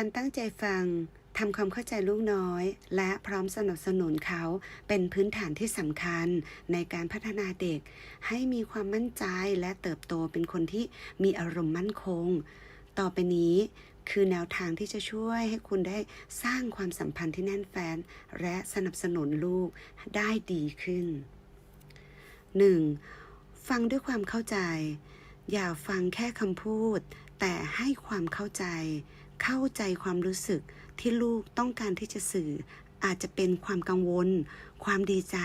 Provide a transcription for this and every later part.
การตั้งใจฟังทำความเข้าใจลูกน้อย และพร้อมสนับสนุนเขาเป็นพื้นฐานที่สำคัญในการพัฒนาเด็ก ให้มีความมั่นใจและเติบโตเป็นคนที่มีอารมณ์มั่นคง ต่อไปนี้คือแนวทางที่จะช่วยให้คุณได้สร้างความสัมพันธ์ที่แน่นแฟ้นและสนับสนุนลูกได้ดีขึ้น 1. ฟังด้วยความเข้าใจ อย่าฟังแค่คำพูด แต่ให้ความเข้าใจ เข้าใจความรู้สึกที่ลูกต้องการที่จะสื่อ อาจจะเป็นความกังวล ความดีใจ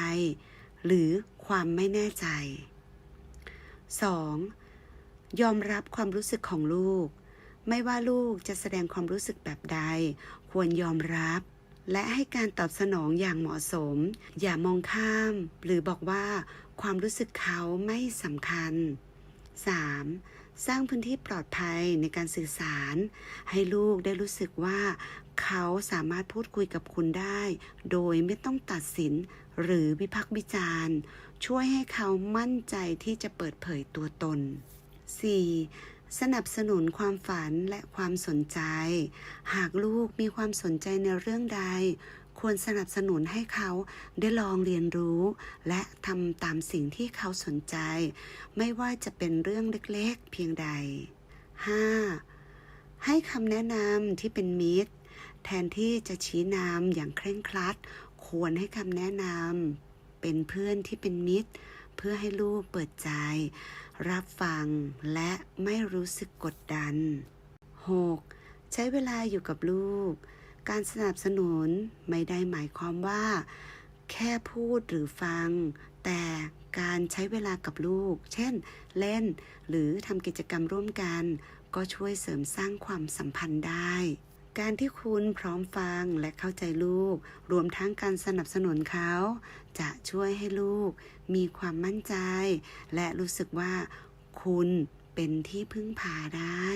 หรือความไม่แน่ใจ 2. ยอมรับความรู้สึกของลูก ไม่ว่าลูกจะแสดงความรู้สึกแบบใด ควรยอมรับ และให้การตอบสนองอย่างเหมาะสม อย่ามองข้าม หรือบอกว่าความรู้สึกเขาไม่สำคัญ 3. สร้างพื้นที่ปลอดภัยในการสื่อสาร ให้ลูกได้รู้สึกว่า เขาสามารถพูดคุยกับคุณได้ โดยไม่ต้องตัดสินหรือวิพากษ์วิจารณ์ ช่วยให้เขามั่นใจที่จะเปิดเผยตัวตน 4. สนับสนุนความฝันและความสนใจ หากลูกมีความสนใจในเรื่องใด ควรสนับสนุนให้เขาได้ลองเรียนรู้ และทำตามสิ่งที่เขาสนใจ ไม่ว่าจะเป็นเรื่องเล็กๆ เพียงใด 5. ให้คำแนะนำที่เป็นมิตร แทนที่จะชี้นำอย่างเคร่งครัด ควรให้คำแนะนำเป็นเพื่อนที่เป็นมิตร เพื่อให้ลูกเปิดใจ รับฟังและไม่รู้สึกกดดัน 6. ใช้เวลาอยู่กับลูก การสนับสนุนไม่ได้หมายความว่า แค่พูดหรือฟัง แต่การใช้เวลากับลูก เช่น เล่น หรือทำกิจกรรมร่วมกัน ก็ช่วยเสริมสร้างความสัมพันธ์ได้ การที่คุณพร้อมฟังและเข้าใจลูก รวมทั้งการสนับสนุนเขา จะช่วยให้ลูก มีความมั่นใจ และรู้สึกว่า คุณเป็นที่พึ่งพาได้